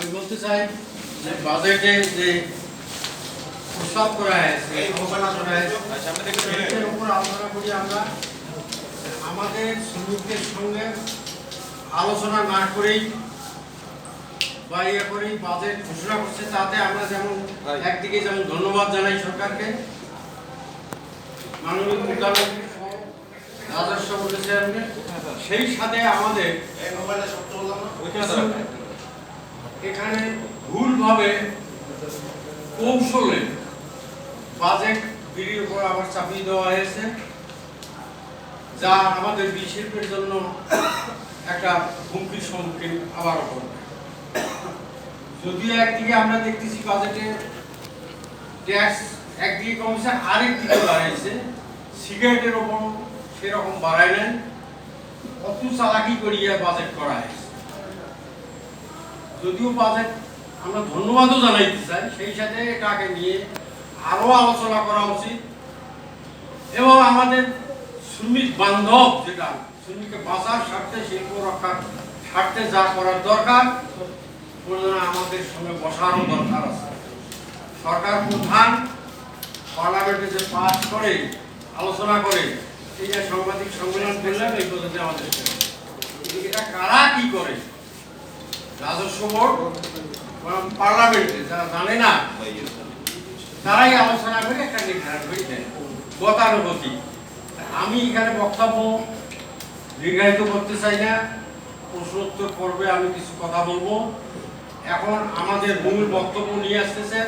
আমি বলতে চাই যে বাজেটে যে প্রস্তাব করা হয়েছে ঘোষণা করা হয়েছে এর উপর আলোচনা করি আমরা। আমাদের শ্রমিকদের সঙ্গে আলোচনা না করেই বা ইয়ে করেই বাজেট ঘোষণা করছে তাতে আমরা যেমন একদিকে যেমন ধন্যবাদ জানাই সরকারকে মাননীয় রাজস্ব বোর্ডের সেই সাথে আমাদের এখানে ভুলভাবে কৌশলে বাজেট বিড়ির উপর আবার চাপিয়ে দেওয়া হয়েছে, যা আমাদের বি শিল্পের জন্য একটা হুমকির সম্মুখীন করবে। যদিও একদিকে আমরা দেখতেছি বাজেটে ট্যাক্স একদিকে কমছে আরেক দিকে বাড়াইছে সিগারেটের ওপর সেরকম বাড়ায় নেন কত চালাকি করিয়া বাজেট করা হয়েছে। যদিও বাজেট আমরা ধন্যবাদও জানাইতে চাই। সেই সাথে এটাকে নিয়ে আরও আলোচনা করা উচিত। এবং আমাদের শ্রমিক বান্ধব যেটা, শ্রমিককে বাঁচার স্বার্থে, শিল্প রক্ষার স্বার্থে যা করার দরকার আমাদের সঙ্গে বসারও দরকার আছে। সরকার প্রধান, পার্লামেন্টে যে পাস করে, আলোচনা করে, এই যে সাংবাদিক সম্মেলন করলেন, এই পদ্ধতি আমাদের এটা কারা কি করে? রাজস্ব বোর্ড পার্লামেন্টে, যারা জানে না, তারাই আলোচনা করে একটা নির্ধারণ গতানুগতিক। আমি এখানে বক্তব্য দীর্ঘায়িত করতে চাই না, প্রশ্নোত্তর পর্বে আমি কিছু কথা বলব। এখন আমাদের মূল বক্তব্য নিয়ে আসতেছেন